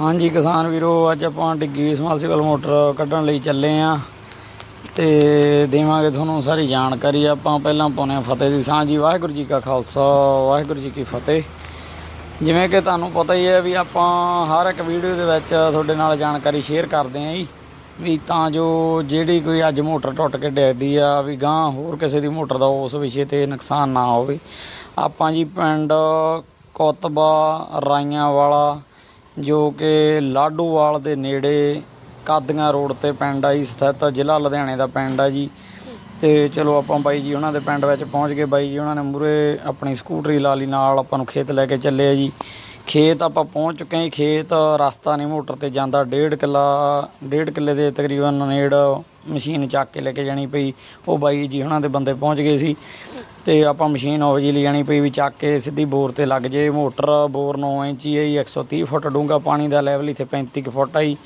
ਹਾਂਜੀ ਕਿਸਾਨ ਵੀਰੋ, ਅੱਜ ਆਪਾਂ ਡਿੱਗੀ ਸਮਰਸੀਬਲ ਮੋਟਰ ਕੱਢਣ ਲਈ ਚੱਲੇ ਆਂ ਤੇ ਦੇਵਾਂਗੇ ਤੁਹਾਨੂੰ ਸਾਰੀ ਜਾਣਕਾਰੀ। ਆਪਾਂ ਪਹਿਲਾਂ ਪਾਉਂਦੇ ਹਾਂ ਫਤਿਹ ਦੀ ਸਾਂਝੀ ਵਾਹਿਗੁਰੂ ਜੀ ਕਾ ਖਾਲਸਾ, ਵਾਹਿਗੁਰੂ ਜੀ ਕੀ ਫਤਿਹ। ਜਿਵੇਂ ਕਿ ਤੁਹਾਨੂੰ ਪਤਾ ਹੀ ਹੈ ਵੀ ਆਪਾਂ ਹਰ ਇੱਕ ਵੀਡੀਓ ਦੇ ਵਿੱਚ ਤੁਹਾਡੇ ਨਾਲ ਜਾਣਕਾਰੀ ਸ਼ੇਅਰ ਕਰਦੇ ਆਂ ਜੀ, ਵੀ ਤਾਂ ਜੋ ਜਿਹੜੀ ਕੋਈ ਅੱਜ ਮੋਟਰ ਟੁੱਟ ਕੇ ਡਿੱਗਦੀ ਆ, ਵੀ ਗਾਂ ਹੋਰ ਕਿਸੇ ਦੀ ਮੋਟਰ ਦਾ ਉਸ ਵਿਸ਼ੇ ਤੇ ਨੁਕਸਾਨ ਨਾ ਹੋਵੇ। ਆਪਾਂ ਜੀ ਪਿੰਡ ਕੋਤਬਾ ਰਾਈਆਂ ਵਾਲਾ ਜੋ ਕਿ ਲਾਡੂਵਾਲ ਦੇ ਨੇੜੇ ਕਾਦੀਆਂ ਰੋਡ ਤੇ ਪਿੰਡ ਆ ਜੀ, ਸਥਿਤ ਜ਼ਿਲ੍ਹਾ ਲੁਧਿਆਣੇ ਦਾ ਪਿੰਡ ਆ ਜੀ। ਤੇ ਚਲੋ ਆਪਾਂ ਬਾਈ ਜੀ ਉਹਨਾਂ ਦੇ ਪਿੰਡ ਵਿੱਚ ਪਹੁੰਚ ਗਏ। ਬਾਈ ਜੀ ਉਹਨਾਂ ਨੇ ਮੂਰੇ ਆਪਣੀ ਸਕੂਟਰੀ ਲਾ ਲਈ, ਨਾਲ ਆਪਾਂ ਨੂੰ ਖੇਤ ਲੈ ਕੇ ਚੱਲੇ ਆ ਜੀ। ਖੇਤ ਆਪਾਂ ਪਹੁੰਚ ਚੁੱਕੇ ਹਾਂ ਜੀ। ਖੇਤ ਰਸਤਾ ਨਹੀਂ, ਮੋਟਰ ਤੇ ਜਾਂਦਾ। ਡੇਢ ਕਿੱਲਾ, ਡੇਢ ਕਿੱਲੇ ਦੇ ਤਕਰੀਬਨ ਨੇੜ ਮਸ਼ੀਨ ਚੱਕ ਕੇ ਲੈ ਕੇ ਜਾਣੀ ਪਈ। ਉਹ ਬਾਈ ਜੀ ਉਹਨਾਂ ਦੇ ਬੰਦੇ ਪਹੁੰਚ ਗਏ ਸੀ। ਤੇ ਆਪਾਂ ਮਸ਼ੀਨ ਉਹ ਜੀ ਲੈ ਪਈ ਵੀ ਚੱਕ ਕੇ ਸਿੱਧੀ ਬੋਰ ਤੇ ਲੱਗ ਜੇ, ਮੋਟਰ ਬੋਰ 9 ਇੰਚੀ ਹੈ ਜੀ 130 ਫੁੱਟ ਡੂੰਘਾ ਪਾਣੀ ਦਾ ਲੈਵਲ ਇੱਥੇ 35 ਕੁ ਫੁੱਟ ਆ ਜੀ।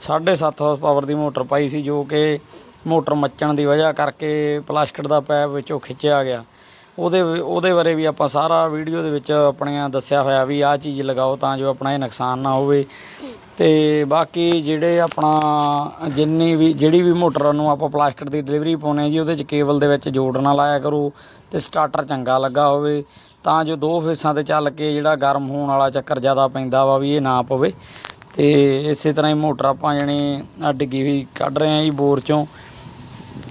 7.5 ਹਾਰਸ ਪਾਵਰ ਦੀ ਮੋਟਰ ਪਾਈ ਸੀ ਜੋ ਕਿ ਮੋਟਰ ਮੱਚਣ ਦੀ ਵਜ੍ਹਾ ਕਰਕੇ ਪਲਾਸਟਿਕ ਦਾ ਪੈਪ ਵਿੱਚੋਂ ਖਿੱਚਿਆ ਗਿਆ। ਉਹਦੇ ਉਹਦੇ ਬਾਰੇ ਵੀ ਆਪਾਂ ਸਾਰਾ ਵੀਡੀਓ ਦੇ ਵਿੱਚ ਆਪਣੀਆਂ ਦੱਸਿਆ ਹੋਇਆ ਵੀ ਆਹ ਚੀਜ਼ ਲਗਾਓ ਤਾਂ ਜੋ ਆਪਣਾ ਇਹ ਨੁਕਸਾਨ ਨਾ ਹੋਵੇ। ਤੇ ਬਾਕੀ ਜਿਹੜੇ ਆਪਣਾ ਜਿੰਨੀ ਵੀ, ਜਿਹੜੀ ਵੀ ਮੋਟਰ ਨੂੰ ਆਪਾਂ ਪਲਾਸਟਿਕ ਦੀ ਡਿਲੀਵਰੀ ਪਾਉਨੇ ਜੀ, ਉਹਦੇ ਚ ਕੇਬਲ ਦੇ ਵਿੱਚ ਜੋੜ ਨਾ ਲਾਇਆ ਕਰੋ ਤੇ ਸਟਾਰਟਰ ਚੰਗਾ ਲੱਗਾ ਹੋਵੇ, ਤਾਂ ਜੋ ਦੋ ਫੇਸਾਂ ਤੇ ਚੱਲ ਕੇ ਜਿਹੜਾ ਗਰਮ ਹੋਣ ਵਾਲਾ ਚੱਕਰ ਜ਼ਿਆਦਾ ਪੈਂਦਾ ਵਾ ਵੀ ਇਹ ਨਾ ਪਵੇ। ਤੇ ਇਸੇ ਤਰ੍ਹਾਂ ਹੀ ਮੋਟਰ ਆਪਾਂ ਜਣੀ ਡਿੱਗੀ ਹੋਈ ਕੱਢ ਰਹੇ ਹਾਂ ਜੀ ਬੋਰ ਚੋਂ।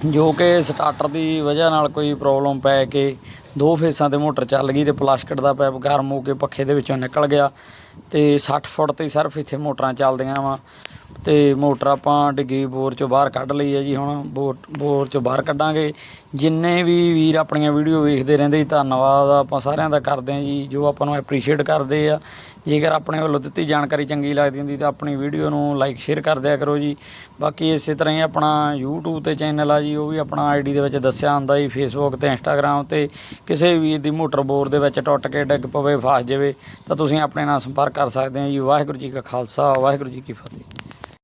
ਜੋ ਕਿ ਸਟਾਰਟਰ ਦੀ ਵਜ੍ਹਾ ਨਾਲ ਕੋਈ ਪ੍ਰੋਬਲਮ ਪੈ ਕੇ ਦੋ ਫੇਸਾਂ ਤੇ ਮੋਟਰ ਚੱਲ ਗਈ ਤੇ ਪਲਾਸਟਿਕ ਦਾ ਪੈਪ ਗਰਮ ਹੋ ਕੇ ਪੱਖੇ ਦੇ ਵਿੱਚੋਂ ਨਿਕਲ ਗਿਆ ਤੇ 60 ਫੁੱਟ ਤੇ ਸਿਰਫ ਇੱਥੇ ਮੋਟਰਾਂ ਚੱਲਦੀਆਂ ਵਾ। ਤੇ ਮੋਟਰ ਆਪਾਂ ਡਿੱਗੀ ਬੋਰ ਚੋਂ ਬਾਹਰ ਕੱਢ ਲਈ ਹੈ ਜੀ ਹੁਣ, ਬੋਰ ਬੋਰ ਚੋਂ ਬਾਹਰ ਕੱਢਾਂਗੇ। ਜਿੰਨੇ ਵੀ ਵੀਰ ਆਪਣੀਆਂ ਵੀਡੀਓ ਵੇਖਦੇ ਰਹਿੰਦੇ ਜੀ, ਧੰਨਵਾਦ ਆਪਾਂ ਸਾਰਿਆਂ ਦਾ ਕਰਦੇ ਹਾਂ ਜੀ, ਜੋ ਆਪਾਂ ਨੂੰ ਐਪਰੀਸ਼ੀਏਟ ਕਰਦੇ ਆ। ਜੇਕਰ ਆਪਣੇ ਵੱਲੋਂ ਦਿੱਤੀ ਜਾਣਕਾਰੀ ਚੰਗੀ ਲੱਗਦੀ ਹੁੰਦੀ ਤਾਂ ਆਪਣੀ ਵੀਡੀਓ ਨੂੰ ਲਾਈਕ ਸ਼ੇਅਰ ਕਰ ਦਿਆ ਕਰੋ ਜੀ। ਬਾਕੀ ਇਸੇ ਤਰ੍ਹਾਂ ਹੀ ਆਪਣਾ YouTube ਤੇ ਚੈਨਲ ਆ ਜੀ, ਉਹ ਵੀ ਆਪਣਾ ਆਈਡੀ ਦੇ ਵਿੱਚ ਦੱਸਿਆ ਹੁੰਦਾ ਜੀ, Facebook ਤੇ Instagram ਤੇ। ਕਿਸੇ ਵੀ ਦੀ ਮੋਟਰ ਬੋਰ ਦੇ ਵਿੱਚ ਟੁੱਟ ਕੇ ਡਿੱਗ ਪਵੇ, ਫਸ ਜਾਵੇ, ਤਾਂ ਤੁਸੀਂ ਆਪਣੇ ਨਾਲ ਸੰਪਰਕ ਕਰ ਸਕਦੇ ਹੋ ਜੀ। ਵਾਹਿਗੁਰੂ ਜੀ ਕਾ ਖਾਲਸਾ, ਵਾਹਿਗੁਰੂ ਜੀ ਕੀ ਫਤਿਹ।